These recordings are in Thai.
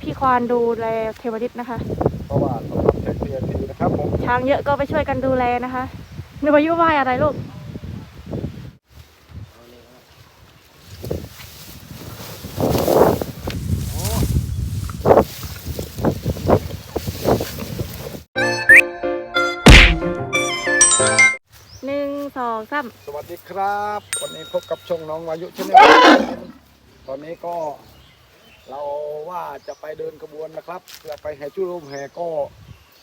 พี่ควานดูแลเทวริตนะคะ เพราะว่าสำหรับเทคเนียทีนะครับผมช้างเยอะก็ไปช่วยกันดูแลนะคะหนูอายุว่ายอะไรลูกหนึ่งสองสามสวัสดีครับ วันนี้พบกับช่องน้องวายุชาแนลตอนนี้ก็ เราว่าจะไปเดินกระบวนนะครับเพื่อไปแห่จุลมแห่ก็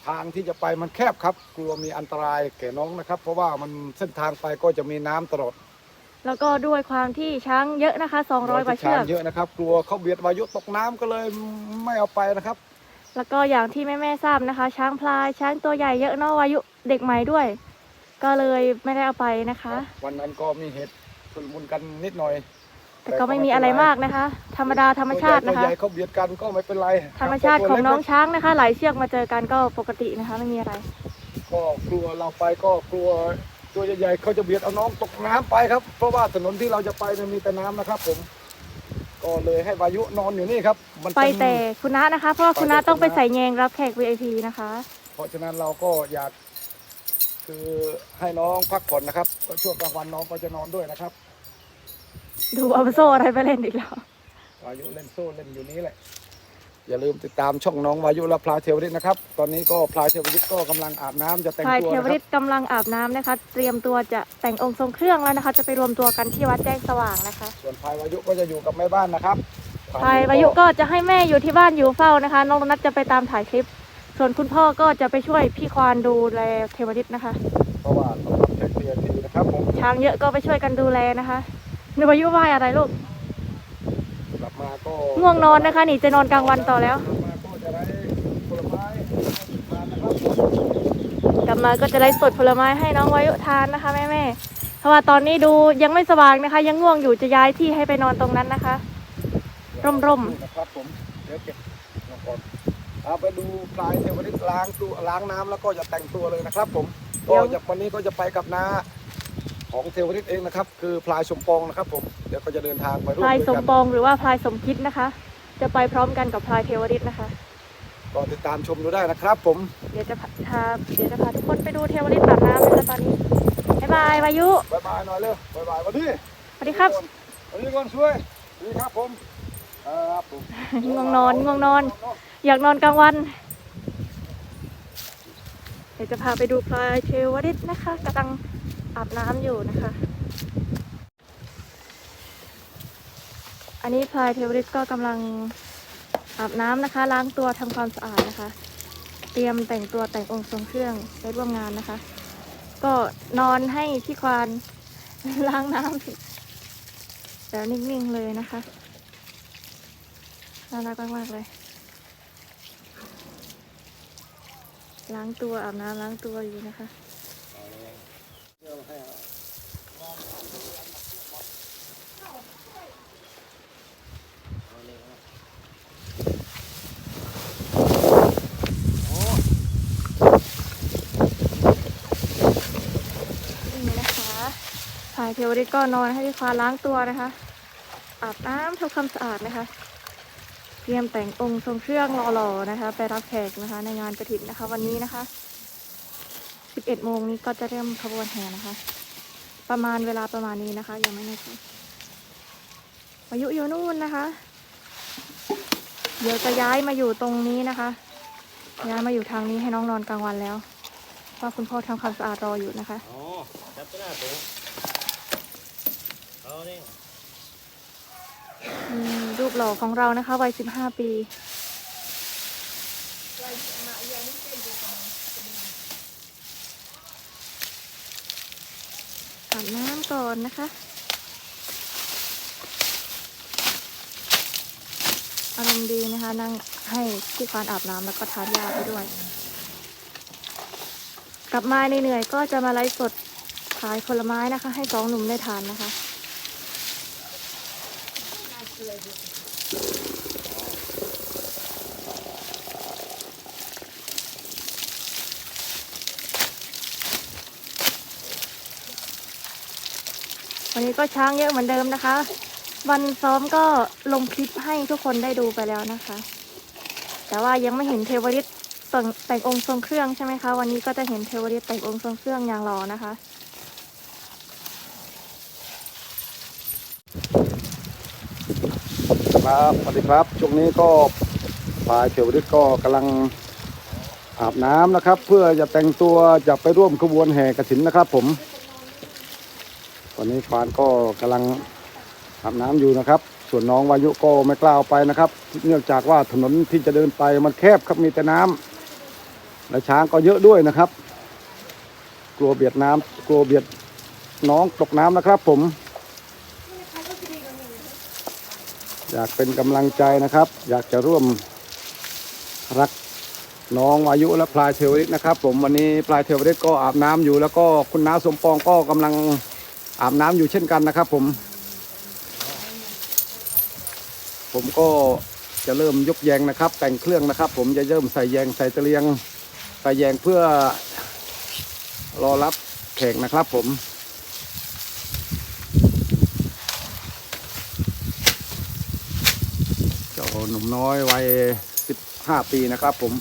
ทางที่จะไปมันแคบครับ กลัวมีอันตรายแก่น้องนะครับ เพราะว่ามันเส้นทางไปก็จะมีน้ำตลอดแล้วก็ด้วยความที่ช้างเยอะนะคะสองร้อยกว่าเชือก เยอะนะครับ กลัวเขาเบียดวายุตกน้ำก็เลยไม่เอาไปนะครับ แล้วก็อย่างที่แม่ๆทราบนะคะ ช้างพลายช้างตัวใหญ่เยอะเนาะวายุเด็กใหม่ด้วย ก็เลยไม่ได้เอาไปนะคะ วันนั้นก็มีเหตุชุลมุนกันนิดหน่อย แต่ก็ไม่มีอะไรมากนะคะ ธรรมดาธรรมชาติตัวนะคะใหญ่เขาเบียดกันก็ไม่เป็นไรธรรมชาติของน้องตัวเล็กช้างนะคะ หลายเชือกมาเจอกันก็ปกตินะคะ ไม่มีอะไร ก็กลัวเราไปก็กลัวตัวใหญ่ๆเขาจะเบียดเอาน้องตกน้ำไปครับ เพราะว่าถนนที่เราจะไปเนี่ยมีแต่น้ำนะครับ ผม ก็เลยให้วายุนอนอยู่นี่ครับมันไปเนแต่คุณน้านะคะ เพราะว่าคุณน้าไปแต่ต้องไปคุณน้าใส่แยงรับแขก VIP นะคะ เพราะฉะนั้นเราก็อยากคือให้น้องพักผ่อนนะครับก็ช่วงกลางวันน้องก็จะนอนด้วยนะครับ ดูเอาโซ่อะไรไปเล่นอีกแล้ววายุเล่นโซ่เล่นอยู่นี้แหละ อย่าลืมติดตามช่องน้องวายุและพลายเทวริตนะครับ ตอนนี้ก็พลายเทวริตก็กำลังอาบน้ำจะแต่งพลายตัวเทนะวคริรับตกำลังอาบน้ำนะคะ เตรียมตัวจะแต่งองค์ทรงเครื่องแล้วนะคะ จะไปรวมตัวกันที่วัดแจ้งสว่างนะคะส่วนพลายวายุก็จะอยู่กับแม่บ้านนะครับพลายวายุก็จะให้แม่อยู่ที่บ้านอยู่เฝ้านะคะ น้องนัทจะไปตามถ่ายคลิป ส่วนคุณพ่อก็จะไปช่วยพี่ควานดูแลเทวริตนะคะ เพราะว่าสำหรับเทคเนียทีนะครับผมช้างเยอะก็ไปช่วยกันดูแลนะคะ หนูอายุว่ายอะไรลูก กลับมาก็ง่วงนอนนะคะ นี่จะนอนกลางวันต่อแล้ว กลับมาก็จะได้ผลไม้ทานนะครับกลับมาก็จะไล่สดผลไม้ให้น้องวายุทานนะคะแม่แม่ๆเพราะว่าตอนนี้ดูยังไม่สว่างนะคะ ยังง่วงอยู่จะย้ายที่ให้ไปนอนตรงนั้นนะคะ ร่มๆ นะครับผมเดี๋ยวเก็บมาก่อนเอาไปดูปลายเทวนิตล้างตัวล้างน้ำแล้วก็จะแต่งตัวเลยนะครับ ผมเดี๋ก็ยวจากวันนี้ก็จะไปกับน้า ของเทวนิตเองนะครับ คือพลายสมปองนะครับผมเดี๋ยวก็จะเดินทางไปร่วพมลายด้วยสมกันปองหรือว่าพลายสมคิดนะคะ จะไปพร้อมกันกับพลายเทวริตนะคะ ก็ติดตามชมดูได้นะครับ ผมเดี๋ยวจะพาเดี๋ยวจะพาทุกคนไปดูเทวริตอาบน้ำนะคะตอนนี้บ๊ายบายวายุบายบายหน่อยเร็วบายบายวันนี้สวัสดีครับวันนี้ก่อนช่วยสวัสดีครับผมครับผมง่วงนอนง่วงนอน อยากนอนกลางวัน เดี๋ยวจะพาไปดูพลายเทวริตนะคะกำลัง อาบน้ำอยู่นะคะ อันนี้พลายเทวริตก็กำลังอาบน้ำนะคะ ล้างตัวทำความสะอาดนะคะ เตรียมแต่งตัวแต่งองค์ทรงเครื่องไปร่วมงานนะคะ ก็นอนให้พี่ควานล้างน้ำแต่นิ่งๆเลยนะคะน่ารักมากๆเลยล้างตัวอาบน้ำล้างตัวอยู่นะคะ นี่นะคะสาย เทวริตก็นอนให้พี่ควาล้างตัวนะคะอาบน้ำทำความสะอาดนะคะ เตรียมแต่งองค์ทรงเครื่องหล่อๆนะคะ ไปรับแขกนะคะ ในงานกระถิ่นนะคะ วันนี้นะคะ 11โมงนี้ก็จะเริ่มขบวนแห่นะคะ ประมาณเวลาประมาณนี้นะคะ ยังไม่แน่ใจอายุอยู่นู่นนะคะ เดี๋ยวจะย้ายมาอยู่ตรงนี้นะคะ ย้ายมาอยู่ทางนี้ให้น้องนอนกลางวันแล้วเพราะคุณพ่อทำความสะอาดรออยู่นะคะ อ๋อจับตัวหน้าตัวเอาเนี่ย อืม รูปหล่อของเรานะคะวัย15ปีอาบน้ำก่อนนะคะอารมณ์ดีนะคะ นั่งให้พี่ควานอาบน้ำแล้วก็ทานยาไปด้วย กลับมาเหนื่อยก็จะมาไลฟ์สดขายผลไม้นะคะ ให้สองหนุ่มได้ทานนะคะ วันนี้ก็ช้างเยอะเหมือนเดิมนะคะ วันซ้อมก็ลงคลิปให้ทุกคนได้ดูไปแล้วนะคะ แต่ว่ายังไม่เห็นเทวริตแต่งองค์ทรงเครื่องใช่ไหมคะ วันนี้ก็จะเห็นเทวริตแต่งองค์ทรงเครื่องอย่างหล่อนะคะ ครับสวัสดีครับ ช่วงนี้ก็ปลายเทวฤทธิ์ก็กำลังอาบน้ำนะครับ เพื่อจะแต่งตัวจะไปร่วมขบวนแห่กระถินนะครับ ผม ตอนนี้ฟานก็กำลังอาบน้ำอยู่นะครับ ส่วนน้องวายุก็ไม่กล้าเอาไปนะครับ เนื่องจากว่าถนนที่จะเดินไปมันแคบครับมีแต่น้ำและช้างก็เยอะด้วยนะครับ กลัวเบียดน้ำกลัวเบียดน้องตกน้ำนะครับ ผม อยากเป็นกำลังใจนะครับ อยากจะร่วมรักน้องอายุและพลายเทวริตนะครับ ผมวันนี้พลายเทวริตก็อาบน้ำอยู่ แล้วก็คุณน้าสมปองก็กำลังอาบน้ำอยู่เช่นกันนะครับ ผม ผมก็จะเริ่มยกแยงนะครับ แต่งเครื่องนะครับ ผมจะเริ่มใส่แยงใส่ตะเลียงใส่แยงเพื่อรอรับแขกนะครับ ผม เจ้า หนุ่มน้อยวัย15ปีนะครับผม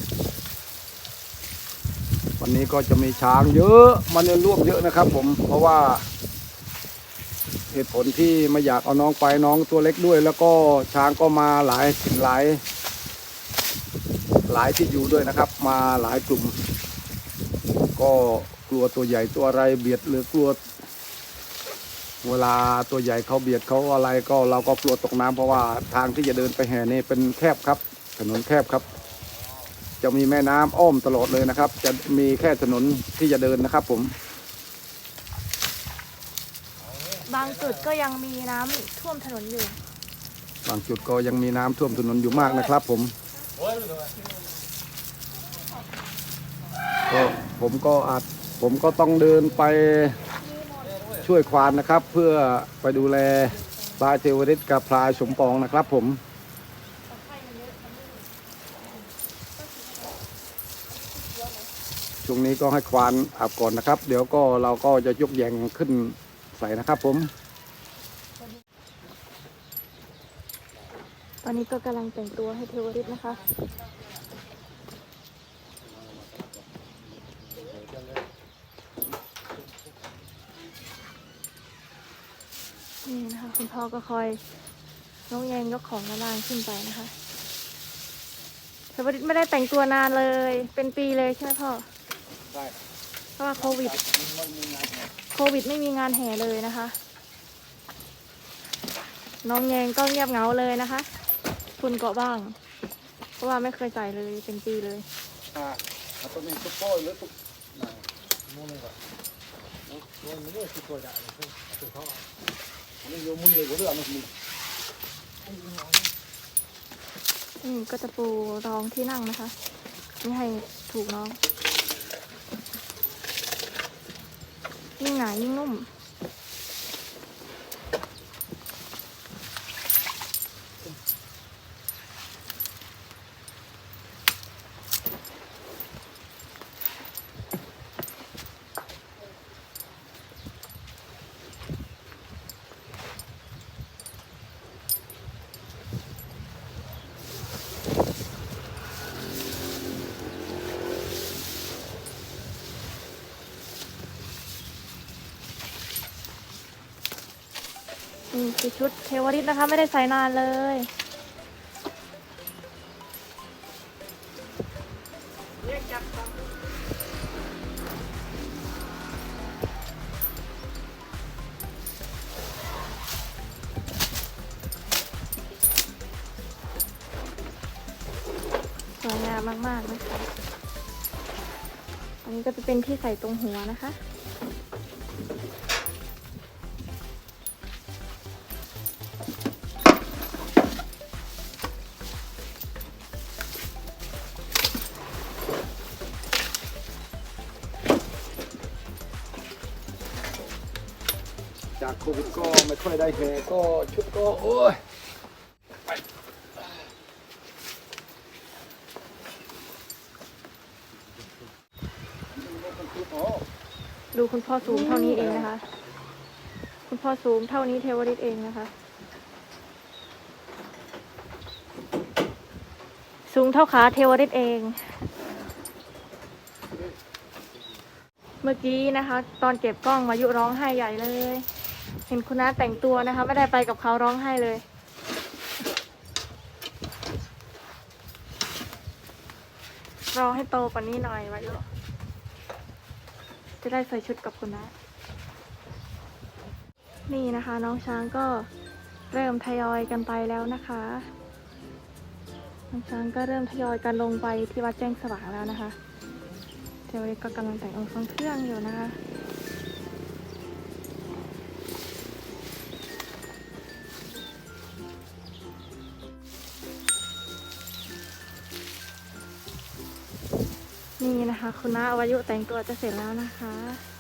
วันนี้ก็จะมีช้างเยอะมันจะร่วมเยอะนะครับ ผมเพราะว่า เหตุผลที่ไม่อยากเอาน้องไปน้องตัวเล็กด้วย แล้วก็ช้างก็มาหลายหลาย หลายที่อยู่ด้วยนะครับ มาหลายกลุ่ม ก็กลัวตัวใหญ่ตัวอะไรเบียดหรือกลัว เวลาตัวใหญ่เขาเบียดเขาอะไรก็เราก็กลัวตกน้ำเพราะว่าทางที่จะเดินไปแห่นี่เป็นแคบครับ ถนนแคบครับ จะมีแม่น้ำอ้อมตลอดเลยนะครับ จะมีแค่ถนนที่จะเดินนะครับ ผม บางจุดก็ยังมีน้ำท่วมถนนอยู่ บางจุดก็ยังมีน้ำท่วมถนนอยู่มากนะครับ ผมก็ผมก็อาจผมก็ต้องเดินไป ช่วยควานนะครับ เพื่อไปดูแลพลาเทวริตกับพลายสมปองนะครับ ผมช่วงนี้ก็ให้ควานอาบก่อนนะครับ เดี๋ยวก็เราก็จะยกแยงขึ้นใส่นะครับ ผม ตอนนี้ก็กำลังแต่งตัวให้เทวริตนะคะ นี่นะคะ คุณพ่อก็คอยน้องแยงยกของกระลางขึ้นไปนะคะเทวริตไม่ได้แต่งตัวนานเลย เป็นปีเลยใช่ไหมพ่อใช่เพราะว่าโควิด โควิดไม่มีงานแห่เลยนะคะ น้องแยงก็เงียบเหงาเลยนะคะ คุณเกาะบ้าง เพราะว่าไม่เคยใส่เลยเป็นปีเลยอ่าเอาตัวนี้ตุ๊กโป้ยหรือตุ๊กไหนมุ้งเลยก่อนมุ้งนี่คือตัวใหญ่เลยตุ๊กเขาอันนี้โยมุ้งเลยก็เรื่องนี้ อืมก็จะปูรองที่นั่งนะคะ ไม่ให้ถูกน้อง ยิ่งหนายิ่งนุ่ม นี่คือชุดเทวริตนะคะ ไม่ได้ใส่นานเลย สวยงามมาก ๆ นะคะ อันนี้ก็จะเป็นที่ใส่ตรงหัวนะคะ ก็ไม่ค่อยได้แห่ก็ชุดก็โอ้ยไปดูคุณพ่อสูงเท่านี้เองนะคะ คุณพ่อสูงเท่านี้เทวริตเองนะคะ สูงเท่าขาเทวริตเอง เมื่อกี้นะคะ ตอนเก็บกล้องมายุร้องไห้ใหญ่เลย เห็นคุณน้าแต่งตัวนะคะ ไม่ได้ไปกับเขาร้องไห้เลย รอให้โตกว่านี้หน่อยไวายุจะได้ใส่ชุดกับคุณน้านี่นะคะ น้องช้างก็เริ่มทยอยกันไปแล้วนะคะ น้องช้างก็เริ่มทยอยกันลงไปที่วัดแจ้งสว่างแล้วนะคะเทวริกก็กำลังแต่งองค์ทรงเครื่องอยู่นะคะ นะคะ คุณน้าอวายุแต่งตัวจะเสร็จแล้วนะคะ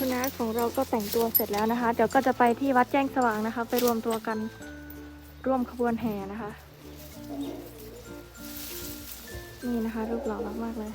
คุณน้าของเราก็แต่งตัวเสร็จแล้วนะคะ เดี๋ยวก็จะไปที่วัดแจ้งสว่างนะคะ ไปรวมตัวกันร่วมขบวนแห่นะคะ นี่นะคะ รูปหล่อมากๆเลย